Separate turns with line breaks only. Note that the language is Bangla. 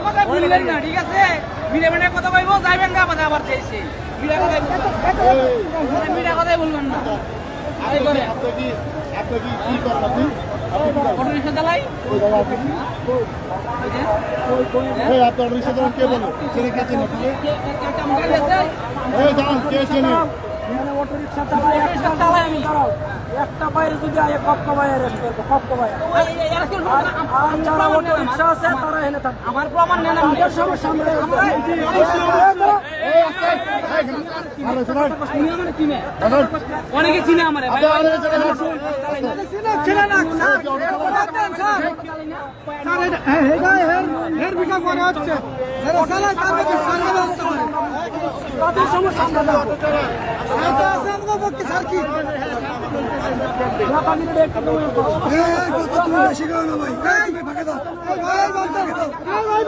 কথা বললেন না ঠিক আছে মিলে মানে কথা কইবো যাইবেন না আবার আবার চাইছে মিলে কথাই বলবেন মিলে কথাই বলবেন না আরে করে
আপনি কি কি করেন আপনি?
অটো রিক্সা চালাই
আপনি কি? রিক্সা চালান কে বলে চেনে কে চেনে
একটা মোবাইল আছে
কে চেনে
অটো
অটো রিক্সা চালাই আমি
দাঁড়াও একটা বাইরে যদি আয় কক্ক বাইরে রেস্ট করব কক্ক বাইরে আর যারা অটো রিক্সা আছে তারা এখানে থাকবে
আমার প্রমাণ নেন
সমস্যা
অনেকে চিনে আমার
তাদের সমস্যা আমরা